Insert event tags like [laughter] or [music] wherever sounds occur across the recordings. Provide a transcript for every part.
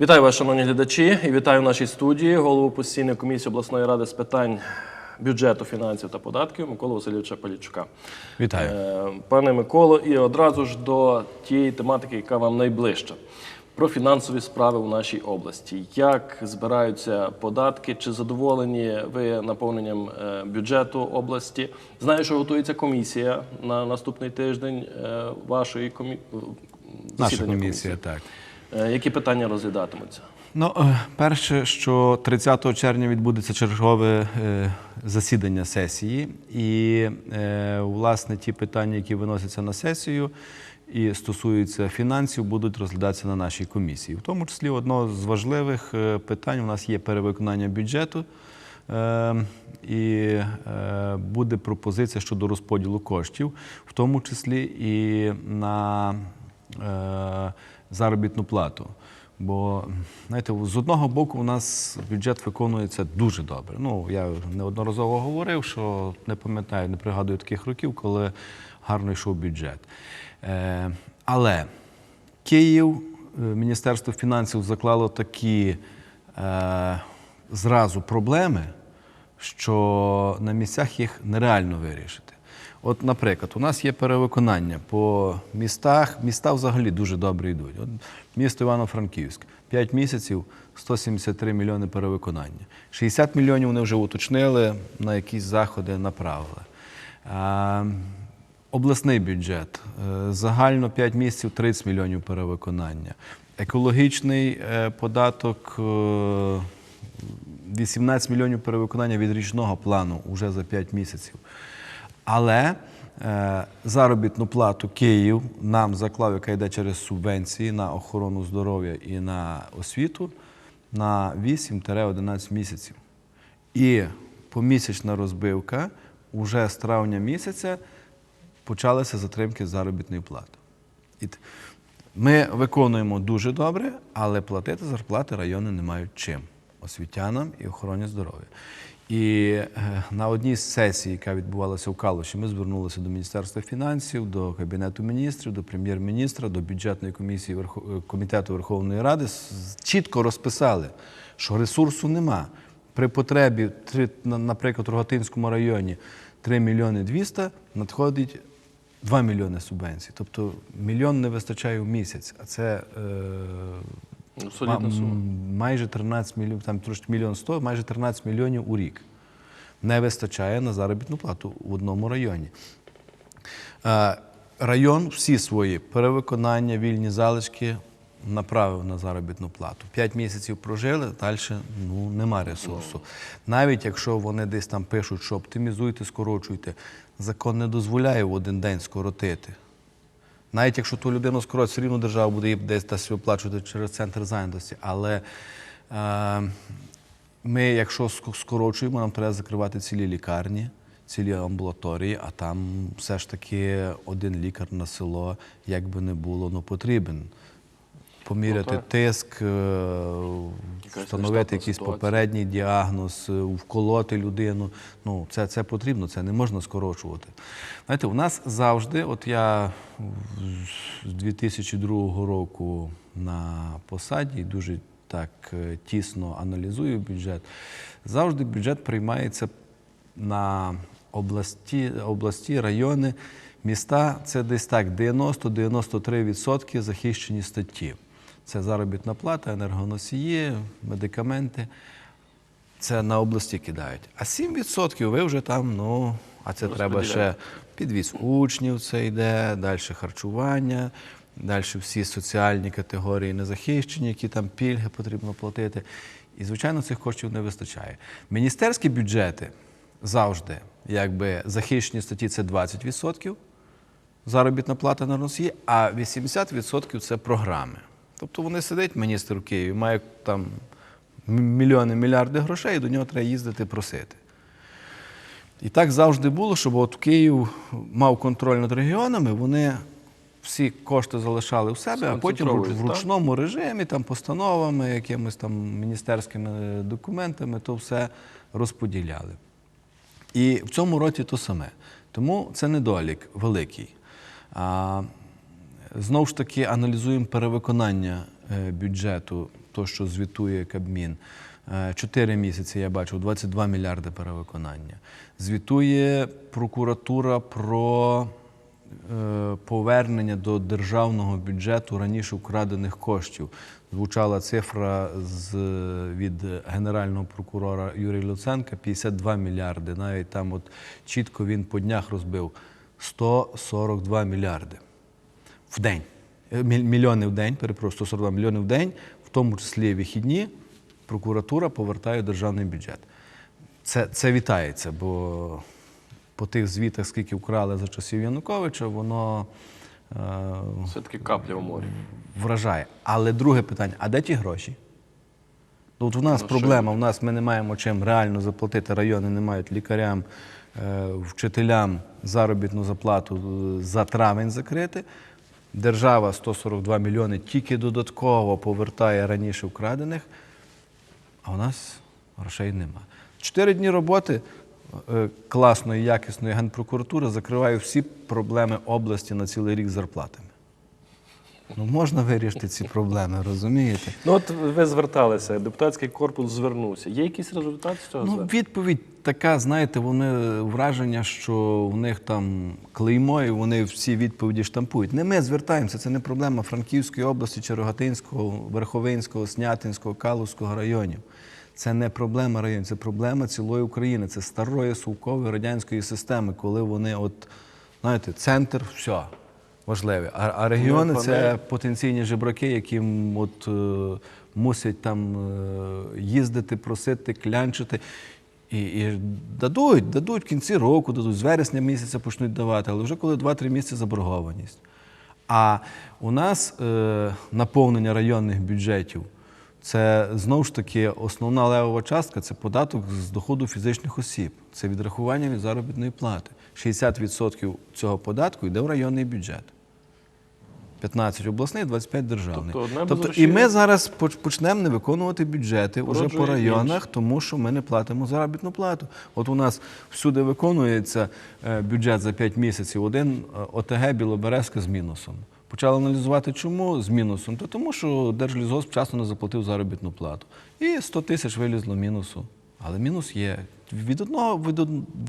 Вітаю вас, шановні глядачі, і вітаю в нашій студії голову постійної комісії обласної ради з питань бюджету, фінансів та податків Миколу Васильовича Полічука. Вітаю. Е, Пане Миколо, і одразу ж до тієї тематики, яка вам найближча. Про фінансові справи у нашій області. Як збираються податки? Чи задоволені ви наповненням е, бюджету області? Знаю, що готується комісія на наступний тиждень е, вашої комі... Наша комісія, так. Е, Які питання розглядатимуться? Ну, е, перше, що 30 червня відбудеться чергове е, засідання сесії, і власне ті питання, які виносяться на сесію і стосуються фінансів, будуть розглядатися на нашій комісії. В тому числі одно з важливих питань у нас є перевиконання бюджету. І буде пропозиція щодо розподілу коштів, в тому числі і на заробітну плату. Бо знаєте, з одного боку, у нас бюджет виконується дуже добре. Ну я неодноразово говорив, що не пам'ятаю, не пригадую таких років, коли гарно йшов бюджет. Е, але Київ, е, Міністерство фінансів заклало такі е, зразу проблеми, що на місцях їх нереально вирішити. От, наприклад, у нас є перевиконання по містах. Міста взагалі дуже добре йдуть. От місто Івано-Франківськ. 5 місяців 173 мільйони перевиконання. 60 мільйонів вони вже уточнили, на якісь заходи направили. А, обласний бюджет. Е, Загально 5 місяців 30 мільйонів перевиконання. Екологічний е, податок е, 18 мільйонів перевиконання від річного плану вже за 5 місяців. Але е, заробітну плату Київ нам заклав, яка йде через субвенції на охорону здоров'я і на освіту на 8-11 місяців. І помісячна розбивка вже з травня місяця почалися затримки заробітної плати. Ми виконуємо дуже добре, але платити зарплати райони не мають чим освітянам і охороні здоров'я. І е, на одній з сесій, яка відбувалася в Калуші, ми звернулися до Міністерства фінансів, до Кабінету міністрів, до прем'єр-міністра, до бюджетної комісії е, комітету Верховної Ради. Чітко розписали, що ресурсу нема. При потребі, наприклад, у Рогатинському районі 3 мільйони 200, надходить 2 мільйони субвенцій. Тобто мільйон не вистачає в місяць, а це е, Ну, солідна сума. майже 13 мільйонів, там трошки мільйон 100, майже 13 мільйонів у рік. Не вистачає на заробітну плату в одному районі. Е, Район всі свої перевиконання, вільні залишки направив на заробітну плату. П'ять місяців прожили, далі ну, нема ресурсу. Навіть якщо вони десь там пишуть, що оптимізуйте, скорочуйте, закон не дозволяє в один день скоротити. Навіть якщо ту людину скоротить, все рівно держава буде її десь десь виплачувати через центр зайнятості. Але е, ми, якщо скорочуємо, нам треба закривати цілі лікарні, цілі амбулаторії, а там все ж таки один лікар на село, як би не було, ну потрібен. Поміряти Ну, тиск, е, встановити якийсь ситуація. попередній діагноз, е, вколоти людину. Ну, це, це потрібно, це не можна скорочувати. Знаєте, у нас завжди, от я з 2002 року на посаді дуже так е, тісно аналізую бюджет. Завжди бюджет приймається на області, області райони, міста. Це десь так 90-93% захищені статті. Це заробітна плата, енергоносії, медикаменти. Це на області кидають. А 7% ви вже там, ну, а це треба ще підвіз учнів, це йде, далі харчування, далі всі соціальні категорії незахищені, які там пільги потрібно платити. І, звичайно, цих коштів не вистачає. Міністерські бюджети завжди, якби захищені статті це 20%, заробітна плата на носії, а 80% це програми. Тобто вони сидять, міністр у Києві, має там мільйони, мільярди грошей, і до нього треба їздити просити. І так завжди було, щоб от Київ мав контроль над регіонами, вони всі кошти залишали у себе, а потім в в ручному режимі, там, постановами, якимись там міністерськими документами, то все розподіляли. І в цьому році то саме. Тому це недолік великий. Знову ж таки, аналізуємо перевиконання е, бюджету, то, що звітує Кабмін, е, 4 місяці я бачив 22 мільярди перевиконання. Звітує прокуратура про е, повернення до державного бюджету раніше вкрадених коштів. Звучала цифра з, від генерального прокурора Юрія Луценка 52 мільярди. Навіть там от чітко він по днях розбив 142 мільярди в день. Е, Мільйони в день, перепрошую, 142 мільйони в день, в тому числі вихідні, прокуратура повертає державний бюджет. Це, це вітається, бо по тих звітах, скільки вкрали за часів Януковича, воно е, Все-таки капля в морі. вражає. Але друге питання: а де ті гроші? Ну, От у нас Ну, проблема, у нас ми не маємо чим реально заплатити, райони не мають лікарям, е, вчителям заробітну заплату е, за травень закрити. Держава 142 мільйони тільки додатково повертає раніше вкрадених, а у нас грошей нема. Чотири дні роботи е, класної, якісної генпрокуратури закриває всі проблеми області на цілий рік зарплатами. Ну, можна вирішити ці проблеми, розумієте? Ну от ви зверталися, депутатський корпус звернувся. Є якийсь результат з цього Ну, відповідь така, знаєте, вони враження, що в них там клеймо, і вони всі відповіді штампують. Не ми звертаємося, це не проблема Франківської області, Черогатинського, Верховинського, Снятинського, Калузького районів. Це не проблема районів, це проблема цілої України. Це старої совкової радянської системи, коли вони, от, знаєте, центр, все, важливе. А, а регіони Ну, це потенційні жебраки, яким от, е, мусять там е, їздити, просити, клянчити. І, і дадуть, дадуть в кінці року, дадуть, з вересня місяця почнуть давати, але вже коли 2-3 місяці заборгованість. А у нас е, наповнення районних бюджетів це знову ж таки основна левова частка це податок з доходу фізичних осіб. Це відрахування від заробітної плати. 60% цього податку йде в районний бюджет. 15 обласний, 25 державний. Тобто одне Тобто, і ми зараз почнемо не виконувати бюджети вже по районах, інше. тому що ми не платимо заробітну плату. От у нас всюди виконується е, бюджет за 5 місяців. Один е, ОТГ Білоберезка з мінусом. Почали аналізувати, чому з мінусом? То тому, що Держлізгосп вчасно не заплатив заробітну плату. І 100 тисяч вилізло мінусу. Але мінус є. Від одного від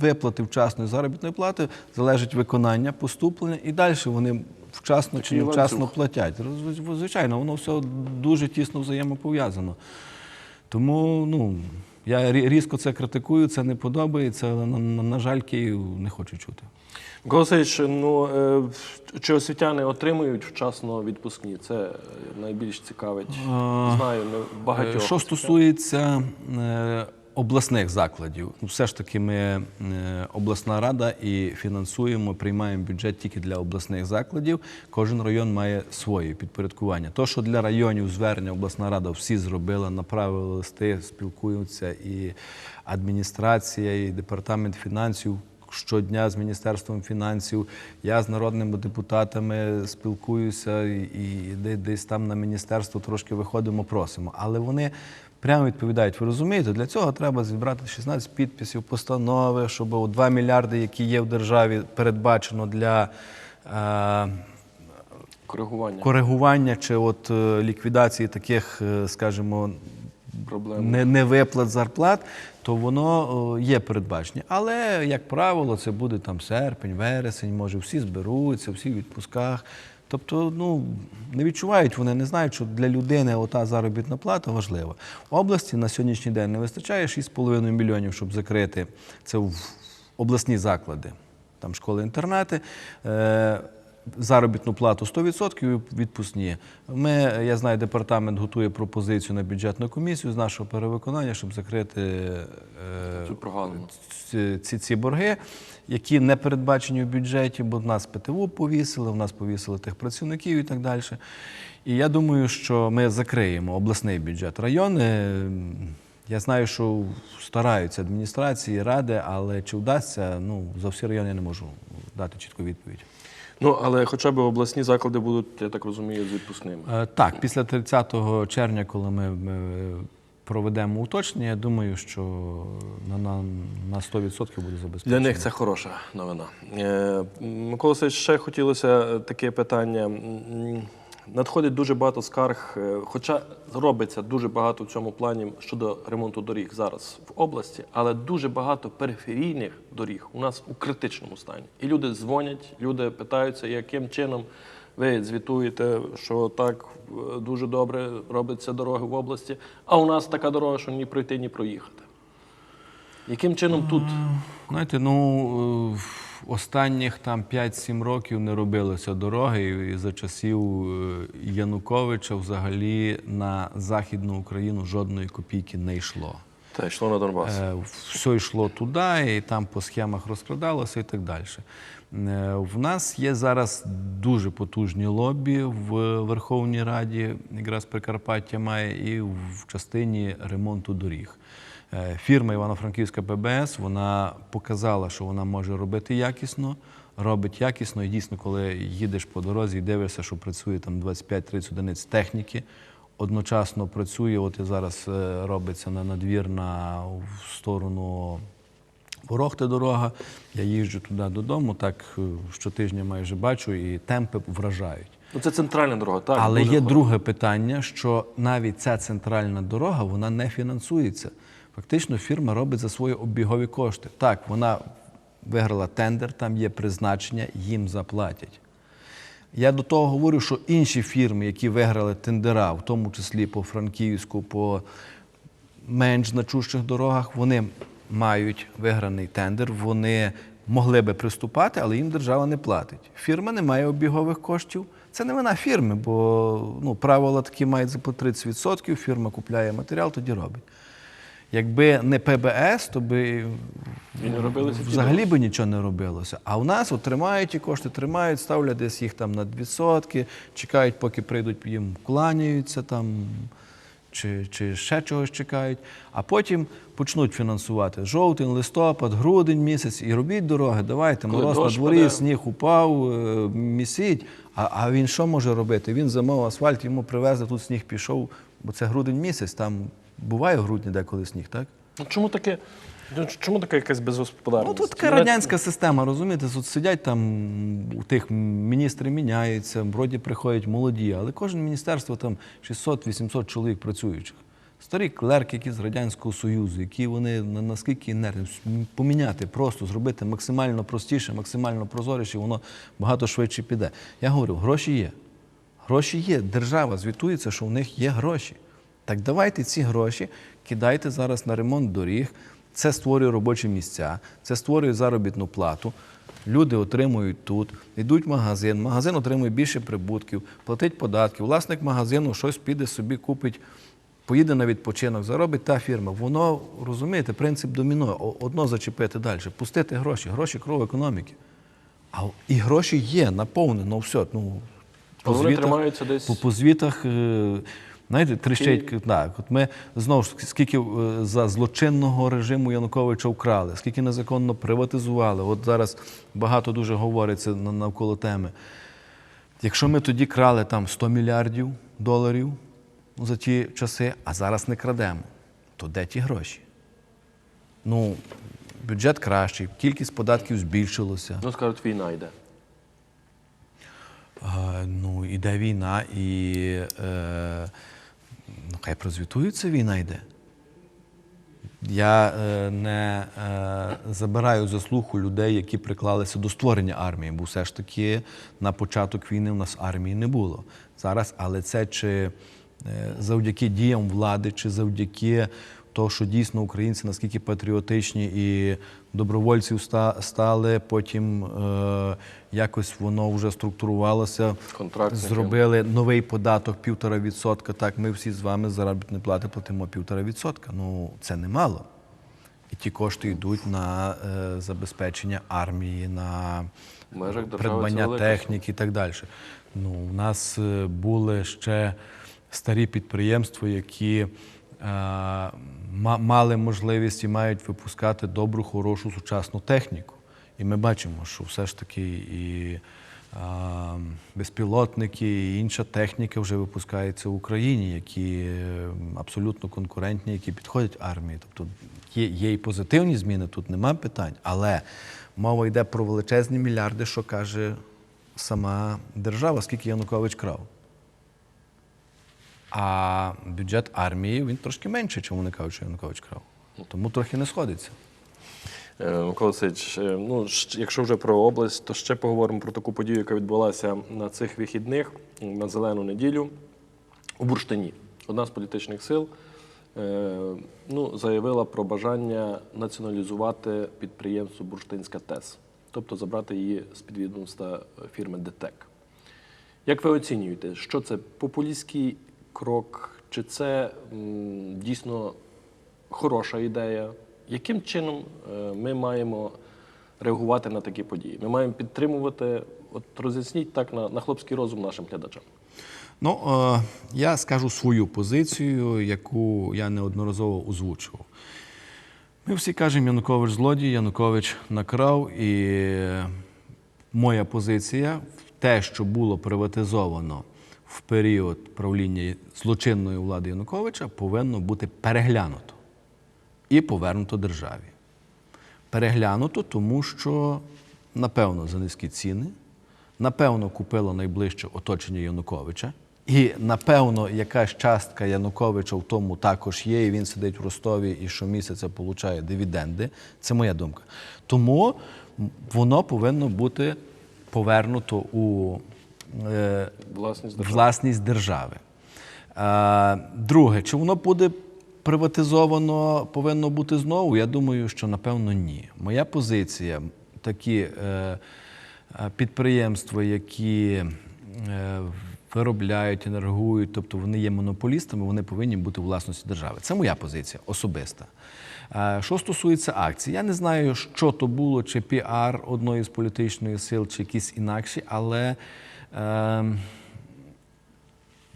виплати вчасної заробітної плати залежить виконання, поступлення, і далі вони вчасно чи невчасно платять. Звичайно, воно все дуже тісно взаємопов'язано. Тому ну, я різко це критикую, це не подобається, але, на, жаль, Київ не хоче чути. Микола ну е, чи освітяни отримують вчасно відпускні? Це найбільш цікавить. Знаю, не багатьох. Е, Що освітян. стосується е, обласних закладів, ну, все ж таки ми е, обласна рада і фінансуємо, приймаємо бюджет тільки для обласних закладів. Кожен район має своє підпорядкування. То, що для районів звернення обласна рада всі зробила, направили листи, спілкуються і адміністрація, і департамент фінансів. Щодня з Міністерством фінансів я з народними депутатами спілкуюся і, і десь там на міністерство трошки виходимо, просимо. Але вони прямо відповідають: ви розумієте, для цього треба зібрати 16 підписів, постанови, щоб у 2 мільярди, які є в державі, передбачено для. Е, коригування коригування чи от е, ліквідації таких, е, скажімо, проблем. не, не виплат зарплат, то воно є передбачення. Але, як правило, це буде там серпень, вересень, може, всі зберуться, всі в відпусках. Тобто, ну не відчувають вони, не знають, що для людини ота заробітна плата важлива. В області на сьогоднішній день не вистачає 6,5 мільйонів, щоб закрити це в обласні заклади, там школи-інтернати. Заробітну плату 100% і відпускні. Ми, я знаю, департамент готує пропозицію на бюджетну комісію з нашого перевиконання, щоб закрити е, ці, ці, ці борги, які не передбачені в бюджеті, бо в нас ПТУ повісили, в нас повісили тих працівників і так далі. І я думаю, що ми закриємо обласний бюджет. Райони, я знаю, що стараються адміністрації, ради, але чи вдасться, ну, за всі райони я не можу дати чітку відповідь. Ну, але хоча б обласні заклади будуть, я так розумію, з відпускними. Е, Так, після 30 червня, коли ми, ми проведемо уточнення, я думаю, що на, на, на 100% буде забезпечено. Для них це хороша новина. Е, Микола Васильович, ще хотілося таке питання. Надходить дуже багато скарг, е, хоча робиться дуже багато в цьому плані щодо ремонту доріг зараз в області, але дуже багато периферійних доріг у нас у критичному стані. І люди дзвонять, люди питаються, яким чином ви звітуєте, що так е, дуже добре робиться дороги в області, а у нас така дорога, що ні пройти, ні проїхати. Яким чином тут? Знаєте, ну е, останніх там 5-7 років не робилося дороги, і за часів е, Януковича взагалі на Західну Україну жодної копійки не йшло. Та йшло на Донбас. Е, Все йшло туди, і там по схемах розкрадалося і так далі. Е, В нас є зараз дуже потужні лобі в Верховній Раді, якраз Прикарпаття має, і в частині ремонту доріг. Е, Фірма Івано-Франківська ПБС вона показала, що вона може робити якісно, робить якісно. І дійсно, коли їдеш по дорозі і дивишся, що працює там 25-30 одиниць техніки, одночасно працює. От і зараз е, робиться на надвір на в сторону Ворохти дорога. Я їжджу туди додому, так е, щотижня майже бачу, і темпи вражають. Ну, це центральна дорога, так. Але є хороша. друге питання, що навіть ця центральна дорога вона не фінансується. Фактично, фірма робить за свої обігові кошти. Так, вона виграла тендер, там є призначення, їм заплатять. Я до того говорю, що інші фірми, які виграли тендера, в тому числі по Франківську, по менш значущих дорогах, вони мають виграний тендер, вони могли би приступати, але їм держава не платить. Фірма не має обігових коштів. Це не вина фірми, бо ну, правила такі мають за по 30%, фірма купляє матеріал, тоді робить. Якби не ПБС, то би не взагалі би нічого не робилося. А у нас от тримають ті кошти, тримають, ставлять десь їх там на відсотки, чекають, поки прийдуть, їм кланяються там, чи, чи ще чогось чекають, а потім почнуть фінансувати жовтень, листопад, грудень місяць і робіть дороги. Давайте, Коли мороз на дворі, паде. сніг упав, е, місіть. А, а він що може робити? Він замов асфальт, йому привезли, тут сніг пішов, бо це грудень місяць, там буває в грудні деколи сніг, так? Ну, чому таке? ну, Чому така якась безгосподарність? Ну, тут така радянська система, розумієте, тут сидять там, у тих міністри міняються, вроді приходять молоді, але кожне міністерство там 600-800 чоловік працюючих. Старі клерки, які з Радянського Союзу, які вони наскільки інертні, поміняти, просто зробити максимально простіше, максимально прозоріше, воно багато швидше піде. Я говорю, гроші є. Гроші є. Держава звітується, що у них є гроші. Так давайте ці гроші кидайте зараз на ремонт доріг. Це створює робочі місця, це створює заробітну плату. Люди отримують тут, йдуть в магазин, магазин отримує більше прибутків, платить податки. Власник магазину щось піде собі, купить, поїде на відпочинок, заробить та фірма. Воно, розумієте, принцип доміно. Одно зачепити далі, пустити гроші, гроші кров економіки. А і гроші є, наповнено все. Ну, вони тримаються десь- По, по звітах, е, знаєте, тріщать. Так, от ми знову ж скільки е, за злочинного режиму Януковича вкрали, скільки незаконно приватизували. От зараз багато дуже говориться навколо теми. Якщо ми тоді крали там 100 мільярдів доларів за ті часи, а зараз не крадемо, то де ті гроші? Ну, бюджет кращий, кількість податків збільшилася. Ну, скажуть, війна йде. А, ну, іде війна, і е, ну, хай прозвітується, війна йде. Я е, не е, забираю заслугу людей, які приклалися до створення армії, бо все ж таки на початок війни в нас армії не було. Зараз, але це чи е, завдяки діям влади, чи завдяки того, що дійсно українці наскільки патріотичні і добровольців стали, потім е, якось воно вже структурувалося, зробили новий податок півтора відсотка. Так, ми всі з вами з заробітної плати платимо півтора відсотка. Ну це немало. І ті кошти йдуть на е, забезпечення армії, на межах придбання техніки і так далі. Ну, у нас е, були ще старі підприємства, які мали можливість і мають випускати добру, хорошу сучасну техніку. І ми бачимо, що все ж таки і е, безпілотники, і інша техніка вже випускається в Україні, які е, абсолютно конкурентні, які підходять армії. Тобто є, є і позитивні зміни, тут нема питань, але мова йде про величезні мільярди, що каже сама держава, скільки Янукович крав. А бюджет армії він трошки менший, чому кажуть, що Янукович крав. Тому трохи не сходиться. Е, Микола Васильович, е, ну, якщо вже про область, то ще поговоримо про таку подію, яка відбулася на цих вихідних, на зелену неділю у Бурштині. Одна з політичних сил е, ну, заявила про бажання націоналізувати підприємство Бурштинська ТЕС, тобто забрати її з підвідомства фірми ДТЕК. Як ви оцінюєте, що це популістський крок, чи це дійсно хороша ідея? Яким чином е, ми маємо реагувати на такі події? Ми маємо підтримувати, от роз'ясніть так на, на хлопський розум нашим глядачам. Ну, е, я скажу свою позицію, яку я неодноразово озвучував. Ми всі кажемо, Янукович злодій, Янукович накрав, і моя позиція те, що було приватизовано в період правління злочинної влади Януковича, повинно бути переглянуто і повернуто державі. Переглянуто, тому що, напевно, за низькі ціни, напевно, купило найближче оточення Януковича. І, напевно, якась частка Януковича в тому також є, і він сидить в Ростові і щомісяця отримує дивіденди. Це моя думка. Тому воно повинно бути повернуто у Власність держави. власність держави. Е, Друге, чи воно буде приватизовано, повинно бути знову? Я думаю, що напевно ні. Моя позиція такі е, е, підприємства, які е, виробляють, енергують, тобто вони є монополістами, вони повинні бути у власності держави. Це моя позиція особиста. Е, Що стосується акцій, я не знаю, що то було, чи піар одної з політичної сил, чи якісь інакші, але. Е,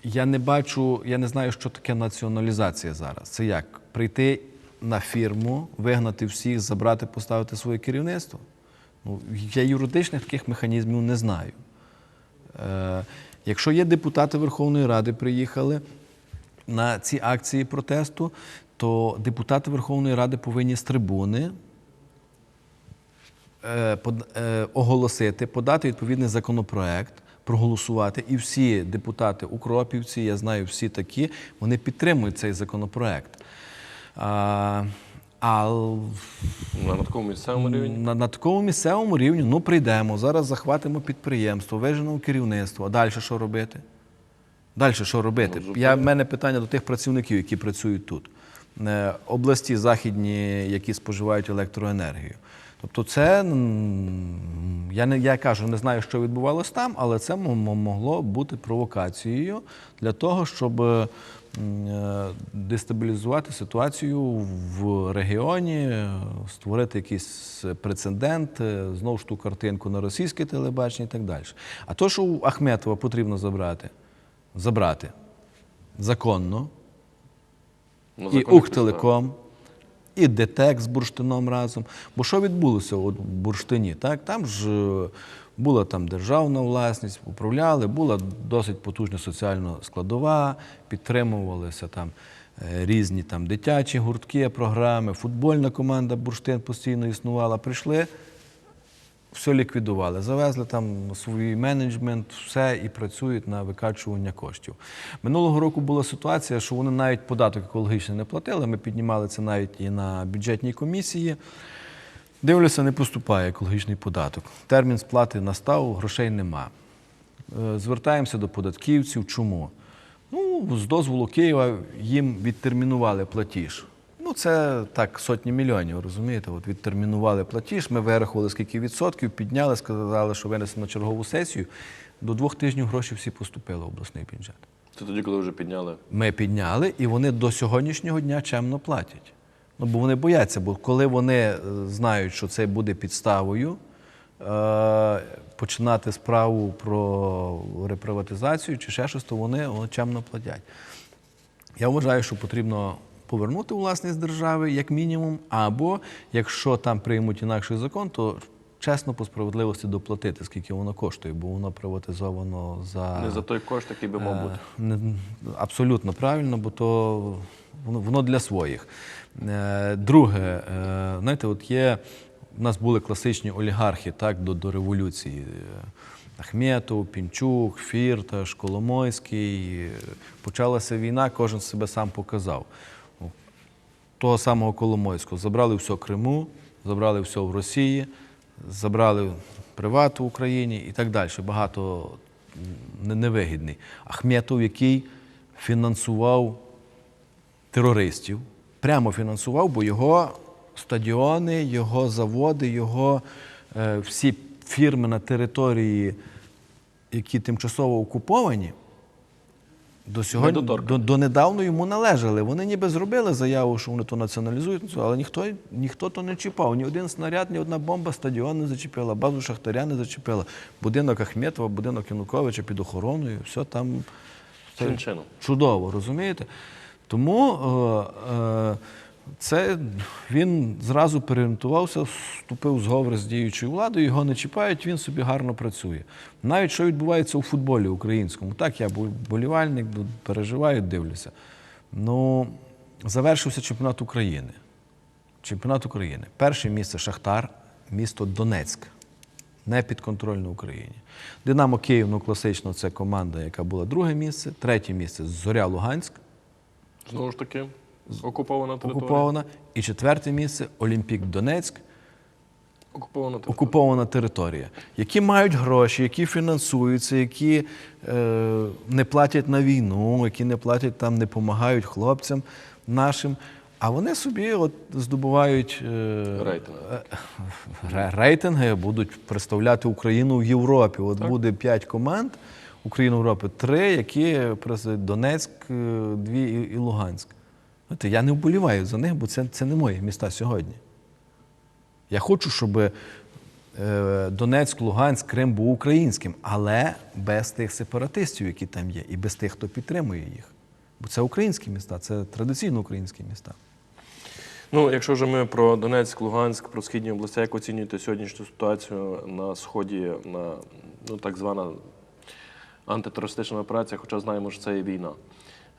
я не бачу, я не знаю, що таке націоналізація зараз. Це як? Прийти на фірму, вигнати всіх, забрати, поставити своє керівництво? Ну, я юридичних таких механізмів не знаю. Е, якщо є депутати Верховної Ради, приїхали на ці акції протесту, то депутати Верховної Ради повинні з трибуни е, под- е, оголосити, подати відповідний законопроект, проголосувати. І всі депутати Укропівці, я знаю, всі такі, вони підтримують цей законопроект. А, а На такому місцевому рівні. на, на такому місцевому рівні ну прийдемо, зараз захватимо підприємство, виженемо керівництво. А далі що робити? Далі що робити? Ну, Я, в мене питання до тих працівників, які працюють тут. Е, Області західні, які споживають електроенергію. Тобто, це я не я кажу, не знаю, що відбувалося там, але це могло бути провокацією для того, щоб е, дестабілізувати ситуацію в регіоні, створити якийсь прецедент, е, знову ж ту картинку на російське телебачення і так далі. А то, що у Ахметова потрібно забрати, забрати законно, на і Укртелеком, і ДТЕК з бурштином разом. Бо що відбулося у бурштині? Так? Там ж е, була там державна власність, управляли, була досить потужна соціальна складова, підтримувалися там е, різні там дитячі гуртки, програми, футбольна команда бурштин постійно існувала. Прийшли, все ліквідували, завезли там свій менеджмент, все і працюють на викачування коштів. Минулого року була ситуація, що вони навіть податок екологічний не платили. Ми піднімали це навіть і на бюджетній комісії. Дивлюся, не поступає екологічний податок. Термін сплати настав, грошей нема. Е, Звертаємося до податківців. Чому? Ну, з дозволу Києва їм відтермінували платіж. Ну, це так, сотні мільйонів, розумієте? От відтермінували платіж, ми вирахували, скільки відсотків, підняли, сказали, що винесемо на чергову сесію. До двох тижнів гроші всі поступили в обласний бюджет. Це тоді, коли вже підняли. Ми підняли, і вони до сьогоднішнього дня чемно платять. Ну, бо вони бояться, бо коли вони е, знають, що це буде підставою, е, починати справу про реприватизацію чи ще щось, то вони чемно платять. Я вважаю, що потрібно повернути власність держави як мінімум, або якщо там приймуть інакший закон, то чесно по справедливості доплатити, скільки воно коштує, бо воно приватизовано за Не за той кошт, який би мав бути. Е, не- Абсолютно правильно, бо то воно, для своїх. Е, Друге, е, знаєте, от є у нас були класичні олігархи так, до, до революції. Ахметов, Пінчук, Фірташ, Коломойський. Почалася війна, кожен себе сам показав. Того самого Коломойського. Забрали все в Криму, забрали все в Росії, забрали приват в Україні і так далі. Багато невигідний. Ахметов, який фінансував терористів, прямо фінансував, бо його стадіони, його заводи, його е, всі фірми на території, які тимчасово окуповані, до сьогодні до, до недавно йому належали. Вони ніби зробили заяву, що вони то націоналізують, але ніхто, ніхто то не чіпав. Ні один снаряд, ні одна бомба стадіон не зачепила, базу Шахтаря не зачепила. Будинок Ахметова, будинок Януковича під охороною, все там все чудово, розумієте? Тому е, е, це він зразу переорієнтувався, вступив в зговор з діючою владою, його не чіпають, він собі гарно працює. Навіть що відбувається у футболі українському. Так, я болівальник, переживаю, дивлюся. Ну, завершився чемпіонат України. Чемпіонат України. Перше місце Шахтар, місто Донецьк. Не підконтрольно Україні. Динамо Київ, ну класично, це команда, яка була друге місце. Третє місце Зоря Луганськ, Знову ж таки, окупована територія. окупована. І четверте місце Олімпік Донецьк, Окупована територія. окупована територія. Які мають гроші, які фінансуються, які е, не платять на війну, які не платять там, не допомагають хлопцям нашим. А вони собі от здобувають е, Рейтинги. ре- рейтинги, будуть представляти Україну в Європі. От буде п'ять команд України в Європі, три, які представляють Донецьк, е, дві і, і Луганськ. Знаєте, я не вболіваю за них, бо це, це не мої міста сьогодні. Я хочу, щоб е, Донецьк, Луганськ, Крим був українським, але без тих сепаратистів, які там є, і без тих, хто підтримує їх. Бо це українські міста, це традиційно українські міста. Ну, якщо вже ми про Донецьк, Луганськ, про східні області, як оцінюєте сьогоднішню ситуацію на сході, на ну, так звана антитерористична операція, хоча знаємо, що це є війна.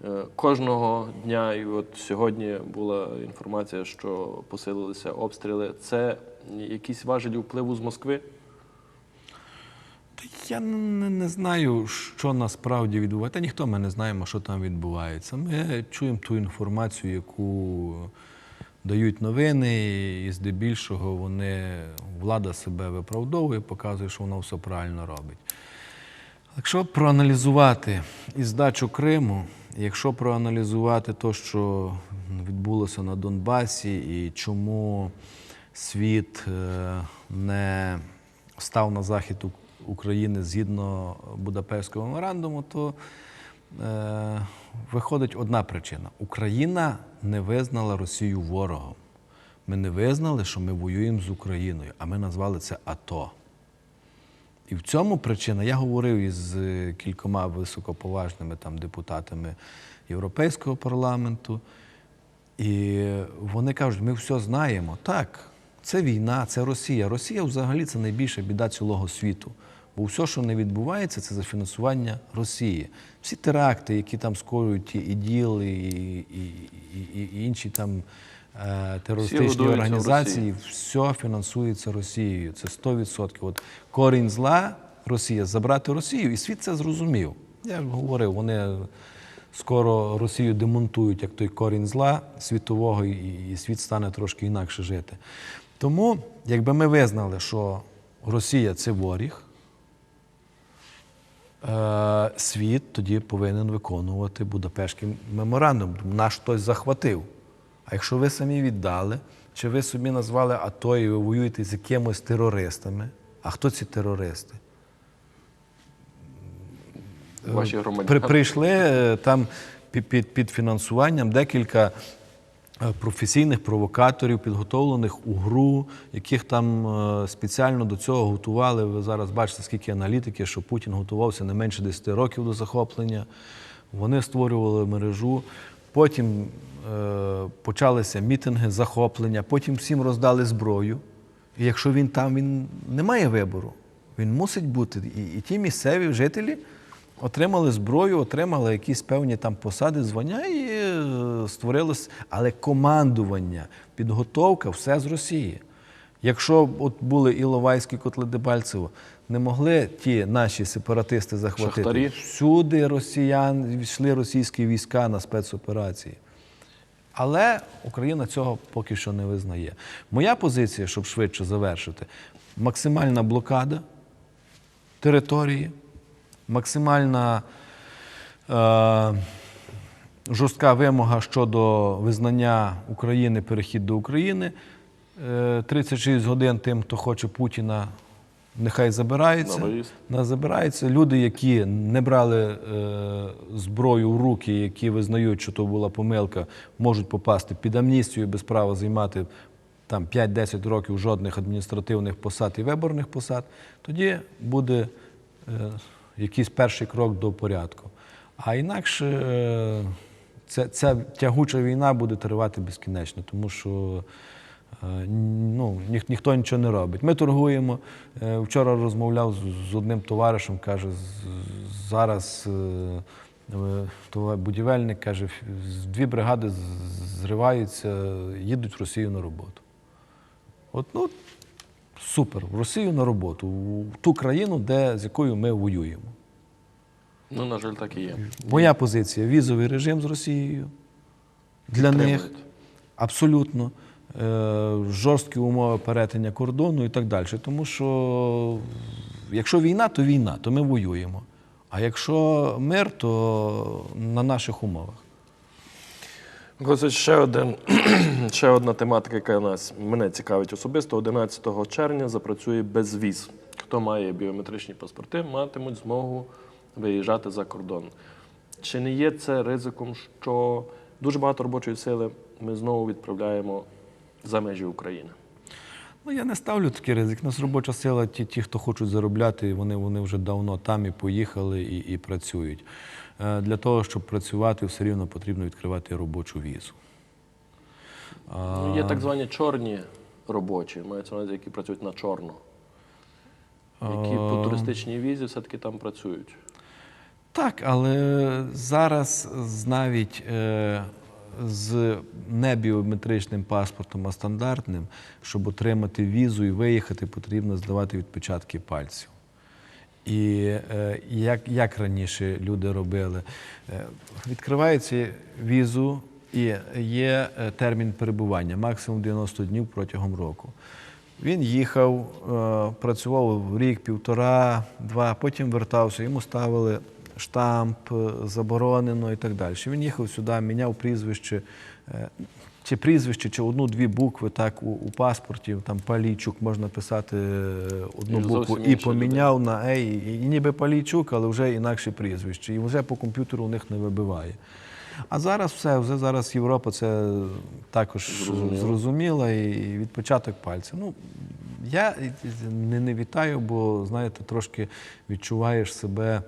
Е, Кожного дня, і от сьогодні була інформація, що посилилися обстріли. Це якісь важелі впливу з Москви? Я не, не знаю, що насправді відбувається. Та ніхто ми не знаємо, що там відбувається. Ми чуємо ту інформацію, яку дають новини, і здебільшого вони влада себе виправдовує, показує, що вона все правильно робить. Якщо проаналізувати і здачу Криму, якщо проаналізувати те, що відбулося на Донбасі, і чому світ е, не став на захід України згідно Будапештського меморандуму, то е, виходить одна причина: Україна не визнала Росію ворогом. Ми не визнали, що ми воюємо з Україною, а ми назвали це АТО. І в цьому причина, я говорив із е, кількома високоповажними там, депутатами Європейського парламенту, і вони кажуть, ми все знаємо. Так, це війна, це Росія. Росія взагалі це найбільша біда цілого світу. Бо все, що не відбувається, це за фінансування Росії. Всі теракти, які там скоюють ті іділ і, і, і, і, і інші там терористичні організації, все фінансується Росією. Це 100%. От корінь зла Росія забрати Росію, і світ це зрозумів. Я говорив, вони скоро Росію демонтують як той корінь зла світового, і, і світ стане трошки інакше жити. Тому, якби ми визнали, що Росія це воріг, е, світ тоді повинен виконувати Будапештський меморандум. Наш хтось захватив. А якщо ви самі віддали, чи ви собі назвали АТО і ви воюєте з якимось терористами? А хто ці терористи? Ваші громадяни? При, прийшли е, там під, під, фінансуванням декілька е, професійних провокаторів, підготовлених у гру, яких там е, спеціально до цього готували. Ви зараз бачите, скільки аналітики, що Путін готувався не менше 10 років до захоплення. Вони створювали мережу. Потім е, почалися мітинги, захоплення, потім всім роздали зброю. І якщо він там, він не має вибору. Він мусить бути. І, і ті місцеві жителі отримали зброю, отримали якісь певні там посади, звання і е, створилось. Але командування, підготовка все з Росії. Якщо от були Іловайські котли Дебальцево, не могли ті наші сепаратисти захватити. Шахтарі? Всюди росіян йшли російські війська на спецоперації. Але Україна цього поки що не визнає. Моя позиція, щоб швидше завершити, максимальна блокада території, максимальна е, жорстка вимога щодо визнання України, перехід до України. Е, 36 годин тим, хто хоче Путіна, нехай забирається. На забирається. Люди, які не брали е, зброю в руки, які визнають, що то була помилка, можуть попасти під амністію без права займати там 5-10 років жодних адміністративних посад і виборних посад. Тоді буде е, якийсь перший крок до порядку. А інакше е, ця, ця тягуча війна буде тривати безкінечно, тому що ну, ніх, ніхто нічого не робить. Ми торгуємо. Е, Вчора розмовляв з, з одним товаришем, каже, зараз е, е, будівельник каже, дві бригади зриваються, їдуть в Росію на роботу. От, ну, супер, в Росію на роботу, в ту країну, де, з якою ми воюємо. Ну, на жаль, так і є. Моя позиція візовий режим з Росією для них абсолютно е, жорсткі умови перетинення кордону і так далі. Тому що якщо війна, то війна, то ми воюємо. А якщо мир, то на наших умовах. Ось ще, один, [clears throat] ще одна тематика, яка нас мене цікавить особисто. 11 червня запрацює безвіз. Хто має біометричні паспорти, матимуть змогу виїжджати за кордон. Чи не є це ризиком, що дуже багато робочої сили ми знову відправляємо за межі України? Ну, я не ставлю такий ризик. У нас робоча сила, ті, ті, хто хочуть заробляти, вони, вони вже давно там і поїхали, і, і працюють. Е, Для того, щоб працювати, все рівно потрібно відкривати робочу візу. Ну, є так звані чорні робочі, мається на увазі, які працюють на чорно. Які по туристичній візі все-таки там працюють. Так, але зараз навіть е, з небіометричним паспортом, а стандартним, щоб отримати візу і виїхати, потрібно здавати відпечатки пальців. І е, як, як раніше люди робили, е, відкривається візу і є е, термін перебування, максимум 90 днів протягом року. Він їхав, працював рік, півтора, два, потім вертався, йому ставили штамп, е, заборонено і так далі. Він їхав сюди, міняв прізвище, е, чи прізвище, чи одну-дві букви так у, у паспорті, там Палійчук можна писати е, одну І букву і поміняв на Ей, і, і ніби Палійчук, але вже інакше прізвище. І вже по комп'ютеру у них не вибиває. А зараз все, вже зараз Європа це також Зрозуміло. зрозуміла і відпочаток пальців. Ну, я не, не вітаю, бо, знаєте, трошки відчуваєш себе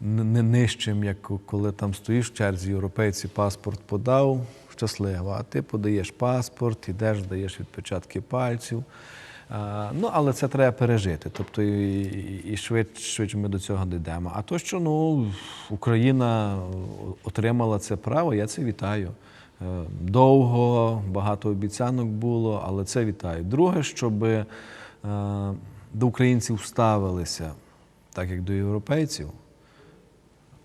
не нижчим, як коли там стоїш в черзі, європейці паспорт подав, щасливо, а ти подаєш паспорт, ідеш, даєш відпечатки пальців. Ну, але це треба пережити. Тобто і, і, швидше, швидше ми до цього дійдемо. А то, що ну, Україна отримала це право, я це вітаю. Е, Довго, багато обіцянок було, але це вітаю. Друге, щоб е, до українців ставилися, так як до європейців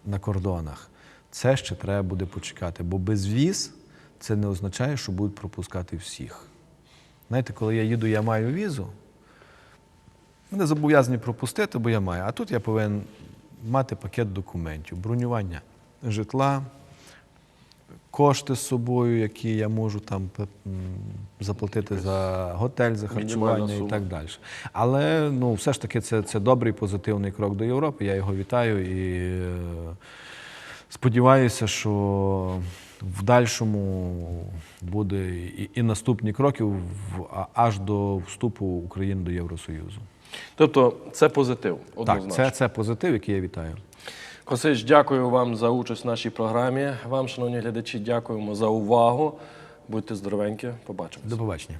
на кордонах, це ще треба буде почекати. Бо безвіз це не означає, що будуть пропускати всіх. Знаєте, коли я їду, я маю візу, мене зобов'язані пропустити, бо я маю. А тут я повинен мати пакет документів, бронювання житла, кошти з собою, які я можу там заплатити за готель, за харчування і так далі. Але ну, все ж таки це, це добрий позитивний крок до Європи. Я його вітаю і е, сподіваюся, що в дальшому буде і, і наступні кроки в, аж до вступу України до Євросоюзу. Тобто це позитив. Так, це, це позитив, який я вітаю. Косич, дякую вам за участь в нашій програмі. Вам, шановні глядачі, дякуємо за увагу. Будьте здоровенькі. Побачимось. До побачення.